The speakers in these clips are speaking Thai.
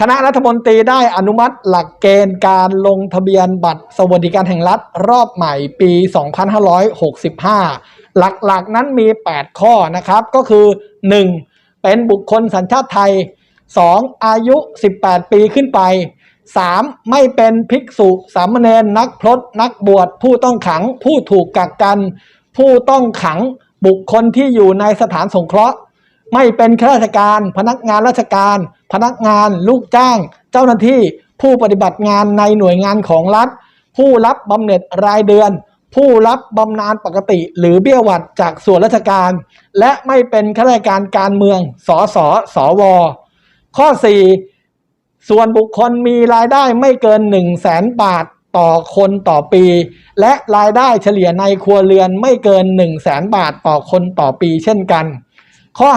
คณะรัฐมนตรีได้อนุมัติหลักเกณฑ์การลงทะเบียนบัตรสวัสดิการแห่งรัฐรอบใหม่ปี 2565 หลักๆนั้นมี 8 ข้อนะครับ ก็คือ 1. เป็นบุคคลสัญชาติไทย 2. อายุ 18 ปีขึ้นไป 3. ไม่เป็นภิกษุสามเณรนักพรตนักบวช ผู้ต้องขัง ผู้ถูกกักกัน ผู้ต้องขัง บุคคลที่อยู่ในสถานสงเคราะห์ ไม่เป็นข้าราชการ พนักงานราชการ พนักงาน ลูกจ้าง เจ้าหน้าที่ ผู้ปฏิบัติงานในหน่วยงานของรัฐ ผู้รับบำเหน็จรายเดือน ผู้รับบำนาญปกติ หรือเบี้ยหวัดจากส่วนราชการ และไม่เป็นข้าราชการการเมืองสสสว ข้อ 4 ส่วนบุคคลมีรายได้ไม่เกิน 1 0 0 0 0แสนบาทต่อคนต่อปี และรายได้เฉลี่ยในครัวเรือนไม่เกิน 1 0 0 0 0แสนบาทต่อคนต่อปีเช่นกัน ข้อ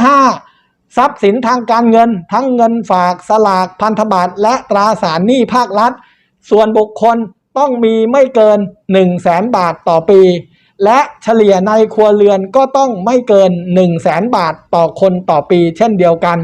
5 ทรัพย์สินทางการเงิน ทั้งเงินฝากสลากพันธบัตรและตราสารหนี้ภาครัฐ ส่วนบุคคลต้องมีไม่เกิน 1 0 0 0 0แสนบาทต่อปี และเฉลี่ยในครัวเรือนก็ต้องไม่เกิน 1 0 0 0 0แสนบาทต่อคนต่อปี เช่นเดียวกัน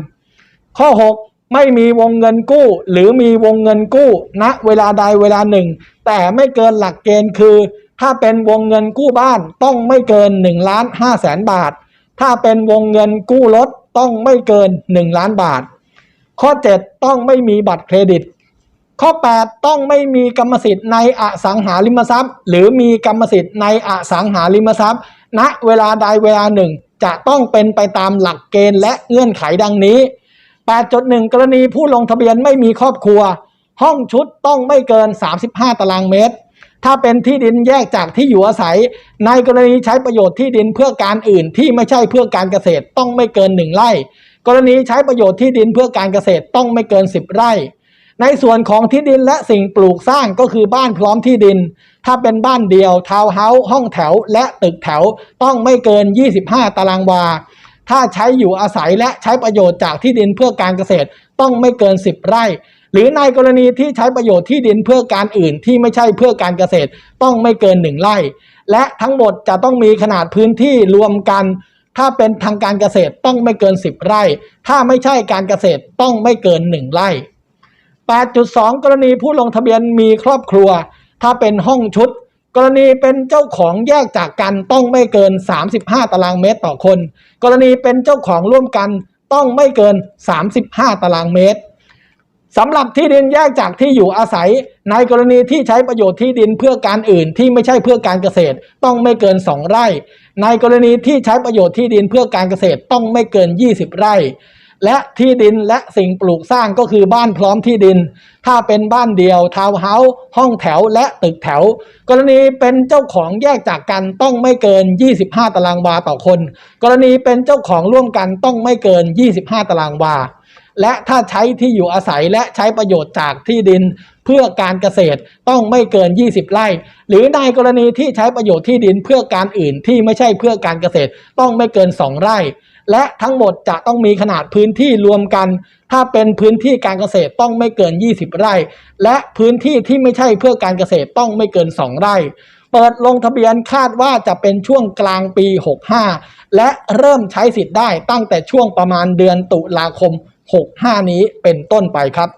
ข้อ 6ไม่มีวงเงินกู้ หรือมีวงเงินกู้ณเวลาใดเวลาหนึ่ง แต่ไม่เกินหลักเกณฑ์คือ ถ้าเป็นวงเงินกู้บ้านต้องไม่เกิน1ล้าน5แสนบาท ถ้าเป็นวงเงินกู้รถต้องไม่เกิน 1 ล้านบาท ข้อ 7 ต้องไม่มีบัตรเครดิต ข้อ 8 ต้องไม่มีกรรมสิทธิ์ในอสังหาริมทรัพย์ หรือมีกรรมสิทธิ์ในอสังหาริมทรัพย์ ณเวลาใดเวลาหนึ่ง จะต้องเป็นไปตามหลักเกณฑ์และเงื่อนไขดังนี้ 8.1 กรณีผู้ลงทะเบียนไม่มีครอบครัว ห้องชุดต้องไม่เกิน 35 ตารางเมตร ถ้าเป็นที่ดินแยกจากที่อยู่อาศัย ในกรณีใช้ประโยชน์ที่ดินเพื่อการอื่นที่ไม่ใช่เพื่อการเกษตรต้องไม่เกิน1ไร่ กรณีใช้ประโยชน์ที่ดินเพื่อการเกษตรต้องไม่เกิน10ไร่ ในส่วนของที่ดินและสิ่งปลูกสร้างก็คือบ้านพร้อมที่ดิน ถ้าเป็นบ้านเดียวทาวน์เฮาส์ห้องแถว และตึกแถวต้องไม่เกิน 25 ตารางวา ถ้าใช้อยู่อาศัยและใช้ประโยชน์จากที่ดินเพื่อการเกษตรต้องไม่เกิน 10 ไร่ หรือในกรณีที่ใช้ประโยชน์ที่ดินเพื่อการอื่นที่ไม่ใช่เพื่อการเกษตรต้องไม่เกิน1ไร่ และทั้งหมดจะต้องมีขนาดพื้นที่รวมกัน ถ้าเป็นทางการเกษตรต้องไม่เกิน 10 ไร่ ถ้าไม่ใช่การเกษตรต้องไม่เกิน 1 ไร่ 8.2 กรณีผู้ลงทะเบียนมีครอบครัว ถ้าเป็นห้องชุด กรณีเป็นเจ้าของแยกจากกันต้องไม่เกิน 35 ตารางเมตรต่อคน กรณีเป็นเจ้าของร่วมกันต้องไม่เกิน 35 ตารางเมตร สำหรับที่ดินแยกจากที่อยู่อาศัย ในกรณีที่ใช้ประโยชน์ที่ดินเพื่อการอื่นที่ไม่ใช่เพื่อการเกษตร ต้องไม่เกิน 2 ไร่ ในกรณีที่ใช้ประโยชน์ที่ดินเพื่อการเกษตรต้องไม่เกิน 20 ไร่ และที่ดินและสิ่งปลูกสร้างก็คือบ้านพร้อมที่ดิน ถ้าเป็นบ้านเดียวทาวน์เฮาส์ห้องแถวและตึกแถว กรณีเป็นเจ้าของแยกจากกันต้องไม่เกิน 25 ตารางวาต่อคน กรณีเป็นเจ้าของร่วมกันต้องไม่เกิน 25 ตารางวา และถ้าใช้ที่อยู่อาศัยและใช้ประโยชน์จากที่ดิน เพื่อการเกษตรต้องไม่เกิน 20 ไร่ หรือในกรณีที่ใช้ประโยชน์ที่ดินเพื่อการอื่นที่ไม่ใช่เพื่อการเกษตรต้องไม่เกิน 2 ไร่ และทั้งหมดจะต้องมีขนาดพื้นที่รวมกัน ถ้าเป็นพื้นที่การเกษตรต้องไม่เกิน 20 ไร่ และพื้นที่ที่ไม่ใช่เพื่อการเกษตรต้องไม่เกิน 2 ไร่เปิดลงทะเบียนคาดว่าจะเป็นช่วงกลางปี 65 และเริ่มใช้สิทธิ์ได้ตั้งแต่ช่วงประมาณเดือนตุลาคม 65 นี้เป็นต้นไปครับ